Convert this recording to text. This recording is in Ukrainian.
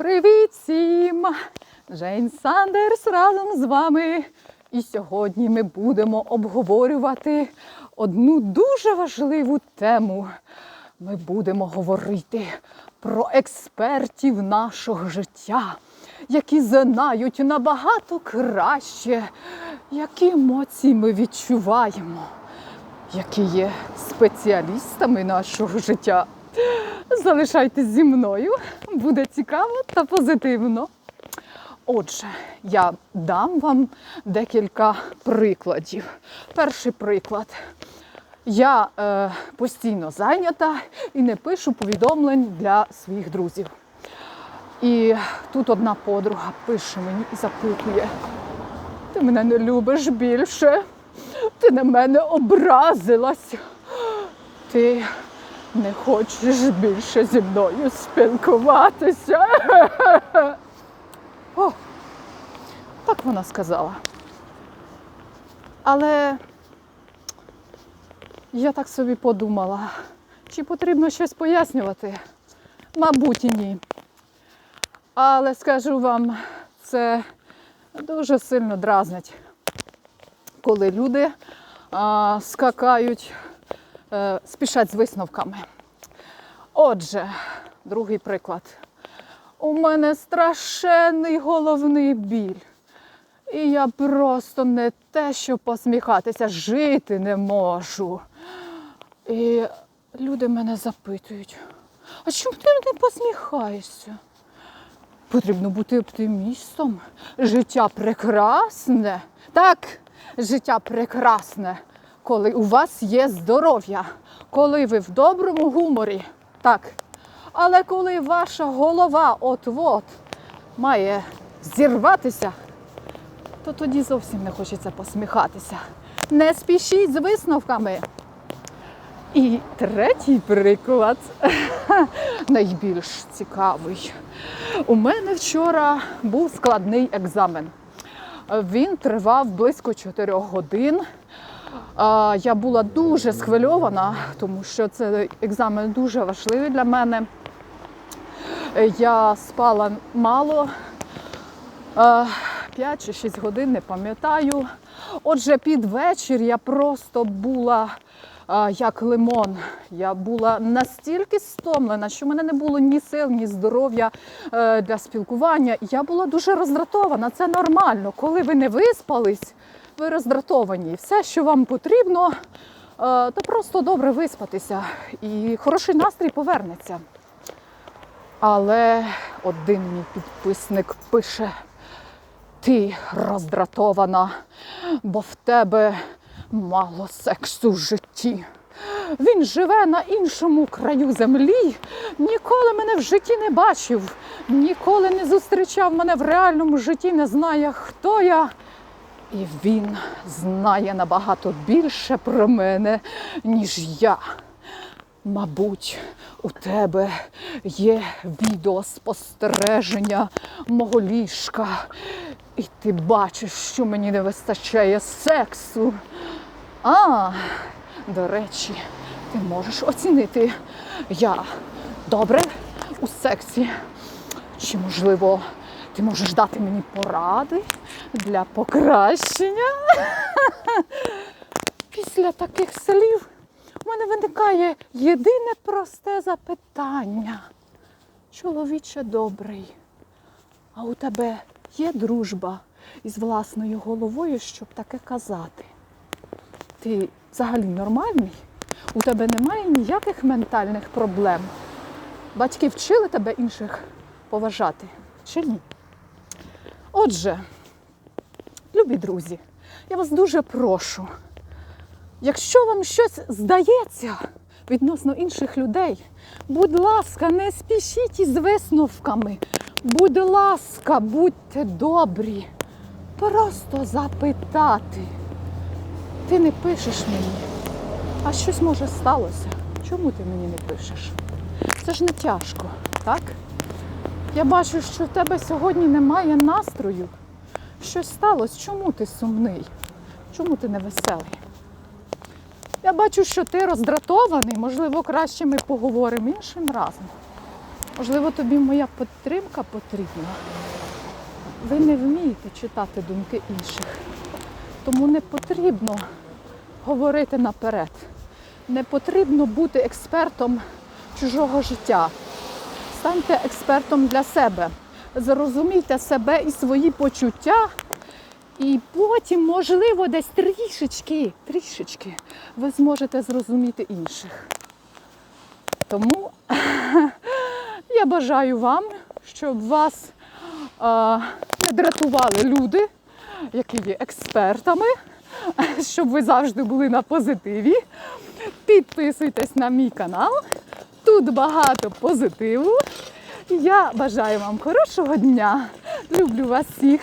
Привіт всім! Джейн Сандерс разом з вами. І сьогодні ми будемо обговорювати одну дуже важливу тему. Ми будемо говорити про експертів нашого життя, які знають набагато краще, які емоції ми відчуваємо, які є спеціалістами нашого життя. Залишайтесь зі мною, буде цікаво та позитивно. Отже, я дам вам декілька прикладів. Перший приклад. Я е, постійно зайнята і не пишу повідомлень для своїх друзів. І тут одна подруга пише мені і запитує: ти мене не любиш більше, ти на мене образилась. Ти не хочеш більше зі мною спілкуватися. О, так вона сказала. Але я так собі подумала, чи потрібно щось пояснювати? Мабуть, і ні. Але скажу вам, це дуже сильно дразнить, коли люди а, скакають, е, спішать з висновками. Отже, другий приклад. У мене страшенний головний біль. І я просто не те, що посміхатися, жити не можу. І люди мене запитують, а чому ти не посміхаєшся? Потрібно бути оптимістом. Життя прекрасне. Так, життя прекрасне, коли у вас є здоров'я, коли ви в доброму гуморі. Так. Але коли ваша голова от-от має зірватися, то тоді зовсім не хочеться посміхатися. Не спішіть з висновками. І третій приклад найбільш цікавий. У мене вчора був складний екзамен. Він тривав близько 4 годин. Я була дуже схвильована, тому що цей екзамен дуже важливий для мене. Я спала мало, 5 чи 6 годин, не пам'ятаю. Отже, під вечір я просто була як лимон. Я була настільки стомлена, що в мене не було ні сил, ні здоров'я е, для спілкування. Я була дуже роздратована. Це нормально. Коли ви не виспались, ви роздратовані. Все, що вам потрібно, е, то просто добре виспатися. І хороший настрій повернеться. Але один мій підписник пише: ти роздратована, бо в тебе мало сексу в житті. Він живе на іншому краю землі, ніколи мене в житті не бачив, ніколи не зустрічав мене в реальному житті, не знає, хто я. І він знає набагато більше про мене, ніж я. Мабуть, у тебе є відеоспостереження мого ліжка, і ти бачиш, що мені не вистачає сексу. А, до речі, ти можеш оцінити, я добре у сексі. Чи, можливо, ти можеш дати мені поради для покращення? Після таких слів у мене виникає єдине просте запитання. Чоловіче добрий, а у тебе є дружба із власною головою, щоб таке казати? Ти взагалі нормальний? У тебе немає ніяких ментальних проблем? Батьки вчили тебе інших поважати чи ні? Отже, любі друзі, я вас дуже прошу. Якщо вам щось здається відносно інших людей, будь ласка, не спішіть із висновками. Будь ласка, будьте добрі. Просто запитати. Ти не пишеш мені, а щось може сталося. Чому ти мені не пишеш? Це ж не тяжко, так? Я бачу, що в тебе сьогодні немає настрою. Щось сталося. Чому ти сумний? Чому ти не веселий? Я бачу, що ти роздратований, можливо, краще ми поговоримо іншим разом. Можливо, тобі моя підтримка потрібна. Ви не вмієте читати думки інших. Тому не потрібно говорити наперед. Не потрібно бути експертом чужого життя. Станьте експертом для себе. Зрозумійте себе і свої почуття. І потім, можливо, десь трішечки, трішечки ви зможете зрозуміти інших. Тому я бажаю вам, щоб вас а, не дратували люди, які є експертами, щоб ви завжди були на позитиві. Підписуйтесь на мій канал. Тут багато позитиву. Я бажаю вам хорошого дня. Люблю вас всіх.